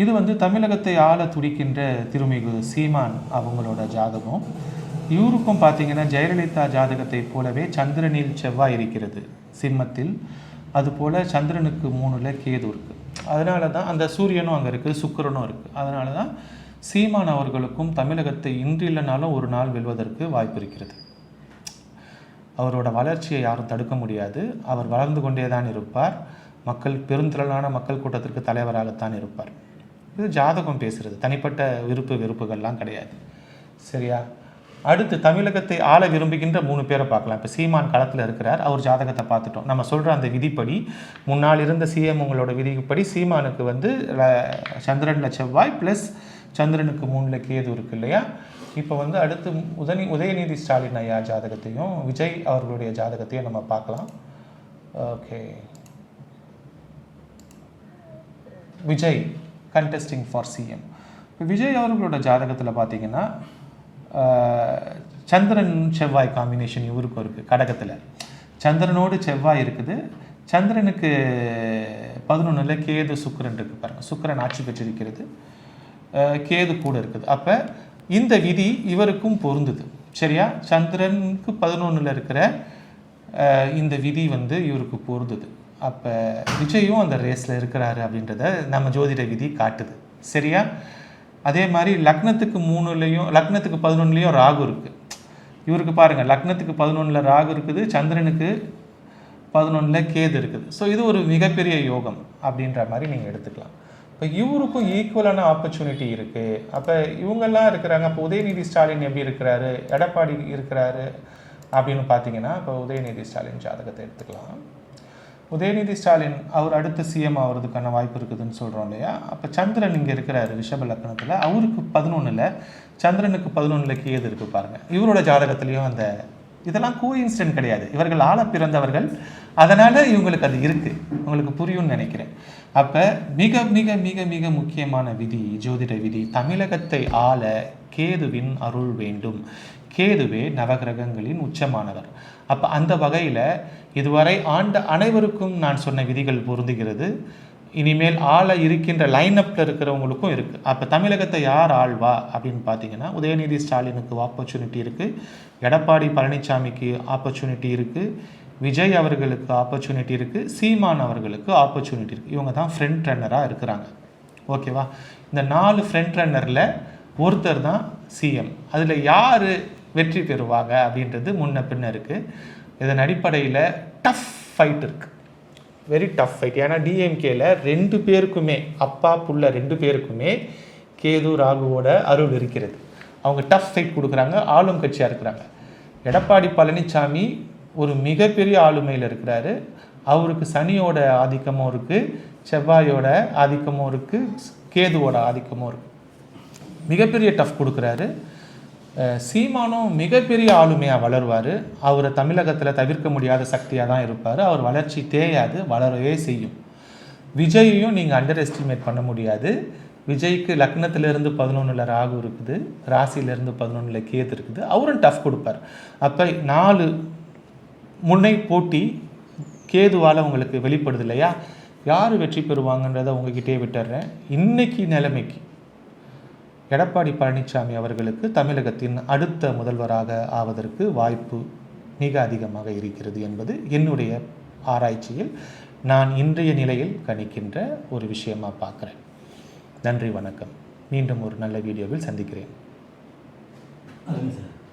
இது வந்து தமிழகத்தை ஆள துடிக்கின்ற திருமிகு சீமான் அவங்களோட ஜாதகம். இவருக்கும் பார்த்தீங்கன்னா ஜெயலலிதா ஜாதகத்தை போலவே சந்திரனில் செவ்வாய் இருக்கிறது சிம்மத்தில். அதுபோல் சந்திரனுக்கு மூணில் கேது இருக்குது அதனால தான் அந்த சூரியனும் அங்கே இருக்குது சுக்கரனும் இருக்குது அதனால தான் சீமான் அவர்களுக்கும் தமிழகத்தை இன்றில்லனாலும் ஒரு நாள் வெல்வதற்கு வாய்ப்பு இருக்கிறது. அவரோட வளர்ச்சியை யாரும் தடுக்க முடியாது. அவர் வளர்ந்து கொண்டே தான் இருப்பார். மக்கள் பெருந்திரளான மக்கள் கூட்டத்திற்கு தலைவராகத்தான் இருப்பார். இது ஜாதகம் பேசுகிறது தனிப்பட்ட விருப்பு வெறுப்புகள்லாம் கிடையாது. சரியா? அடுத்து தமிழகத்தை ஆள விரும்புகின்ற மூணு பேரை பார்க்கலாம். இப்போ சீமான் களத்தில் இருக்கிறார். அவர் ஜாதகத்தை பார்த்துட்டோம். நம்ம சொல்கிற அந்த விதிப்படி முன்னால் இருந்த சிஎம் உங்களோட விதிப்படி சீமானுக்கு வந்து சந்திரனில் செவ்வாய் ப்ளஸ் சந்திரனுக்கு மூணில் கேது இருக்கு இல்லையா? இப்போ வந்து அடுத்து உதனி உதயநிதி ஸ்டாலின் ஐயா ஜாதகத்தையும் விஜய் அவர்களுடைய ஜாதகத்தையும் நம்ம பார்க்கலாம். Okay. Vijay. Contesting for CM இப்போ விஜய் அவர்களோட ஜாதகத்தில் பார்த்தீங்கன்னா சந்திரன் செவ்வாய் காம்பினேஷன் இவருக்கும் இருக்குது கடகத்தில். சந்திரனோடு செவ்வாய் இருக்குது. சந்திரனுக்கு பதினொன்றில் கேது சுக்கரன் இருக்குது பாருங்கள் சுக்கரன் ஆட்சி பெற்றிருக்கிறது. கேது கூட இருக்குது. அப்போ இந்த விதி இவருக்கும் பொருந்துது. சரியா? சந்திரனுக்கு பதினொன்றில் இருக்கிற இந்த விதி வந்து இவருக்கு பொருந்துது. அப்போ விஜயும் அந்த ரேஸில் இருக்கிறாரு அப்படின்றத நம்ம ஜோதிட விதி காட்டுது. சரியா? அதே மாதிரி லக்னத்துக்கு மூணுலேயும் லக்னத்துக்கு பதினொன்றுலேயும் ராகு இருக்குது இவருக்கு பாருங்கள் லக்னத்துக்கு பதினொன்றில் ராகு இருக்குது சந்திரனுக்கு பதினொன்றில் கேது இருக்குது. ஸோ இது ஒரு மிகப்பெரிய யோகம் அப்படின்ற மாதிரி நீங்கள் எடுத்துக்கலாம். இப்போ இவருக்கும் ஈக்குவலான ஆப்பர்ச்சுனிட்டி இருக்குது அப்போ இவங்கெல்லாம் இருக்கிறாங்க. அப்போ உதயநிதி ஸ்டாலின் எப்படி இருக்கிறாரு? எடப்பாடி இருக்கிறாரு அப்படின்னு பார்த்தீங்கன்னா இப்போ உதயநிதி ஸ்டாலின் ஜாதகத்தை எடுத்துக்கலாம். உதயநிதி ஸ்டாலின் அவர் அடுத்து சிஎம் ஆகிறதுக்கான வாய்ப்பு இருக்குதுன்னு சொல்கிறோம் இல்லையா? அப்போ சந்திரன் இங்கே இருக்கிறாரு ரிஷப லக்னத்தில். அவருக்கு பதினொன்றில் சந்திரனுக்கு பதினொன்றில் கேது இருக்கு பாருங்கள் இவரோட ஜாதகத்துலேயும் அந்த இதெல்லாம் கோ இன்சிடென்ட் கிடையாது. இவர்கள் ஆள பிறந்தவர்கள். அதனால் இவங்களுக்கு அது இருக்குது உங்களுக்கு புரியும்னு நினைக்கிறேன். அப்போ மிக மிக மிக மிக முக்கியமான விதி ஜோதிட விதி தமிழகத்தை ஆள கேதுவின் அருள் வேண்டும். கேதுவே நவகிரகங்களின் உச்சமானவர். அப்போ அந்த வகையில் இதுவரை ஆண்ட அனைவருக்கும் நான் சொன்ன விதிகள் பொருந்துகிறது. இனிமேல் ஆள இருக்கின்ற லைனப்பில் இருக்கிறவங்களுக்கும் இருக்குது அப்போ தமிழகத்தை யார் ஆள்வா? அப்படின்னு பார்த்தீங்கன்னா உதயநிதி ஸ்டாலினுக்கு ஆப்பர்ச்சுனிட்டி இருக்குது எடப்பாடி பழனிசாமிக்கு ஆப்பர்ச்சுனிட்டி இருக்குது விஜய் அவர்களுக்கு ஆப்பர்ச்சுனிட்டி இருக்குது சீமான் அவர்களுக்கு ஆப்பர்ச்சுனிட்டி இருக்குது இவங்க தான் ஃப்ரண்ட் ரன்னராக இருக்கிறாங்க. ஓகேவா இந்த நாலு ஃப்ரண்ட் ரன்னரில் ஒருத்தர் தான் சிஎம் அதில் யார் வெற்றி பெறுவாங்க அப்படின்றது முன்ன பின்ன இருக்குது இதன் அடிப்படையில் டஃப் ஃபைட் இருக்குது வெரி டஃப் ஃபைட் ஏன்னா டிஎம்கேல ரெண்டு பேருக்குமே அப்பா புள்ள ரெண்டு பேருக்குமே கேது ராகுவோட அருள் இருக்கிறது. அவங்க டஃப் ஃபைட் கொடுக்குறாங்க ஆளும் கட்சியாக இருக்கிறாங்க. எடப்பாடி பழனிசாமி ஒரு மிகப்பெரிய ஆளுமையில் இருக்கிறாரு. அவருக்கு சனியோட ஆதிக்கமும் இருக்குது செவ்வாயோட ஆதிக்கமும் இருக்குது கேதுவோட ஆதிக்கமும் இருக்குது மிகப்பெரிய டஃப் கொடுக்குறாரு. சீமானும் மிகப்பெரிய ஆளுமையாக வளருவார். அவரை தமிழகத்தில் தவிர்க்க முடியாத சக்தியாக தான் இருப்பார். அவர் வளர்ச்சி தேயாது வளரவே செய்யும். விஜயையும் நீங்கள் அண்டர் எஸ்டிமேட் பண்ண முடியாது. விஜய்க்கு லக்னத்திலேருந்து பதினொன்றில் ராகு இருக்குது. ராசியிலேருந்து பதினொன்றில் கேது இருக்குது. அவரும் டஃப் கொடுப்பார். அப்போ நாலு முன்னை போட்டி கேதுவால் உங்களுக்கு வெளிப்படுது இல்லையா? யார் வெற்றி பெறுவாங்கன்றதை உங்ககிட்டே விட்டுறேன். இன்னைக்கு நிலைமைக்கு எடப்பாடி பழனிசாமி அவர்களுக்கு தமிழகத்தின் அடுத்த முதல்வராக ஆவதற்கு வாய்ப்பு மிக அதிகமாக இருக்கிறது என்பது என்னுடைய ஆராய்ச்சியில் நான் இன்றைய நிலையில் கணிக்கின்ற ஒரு விஷயமாக பார்க்குறேன். நன்றி வணக்கம். மீண்டும் ஒரு நல்ல வீடியோவில் சந்திக்கிறேன். சார்.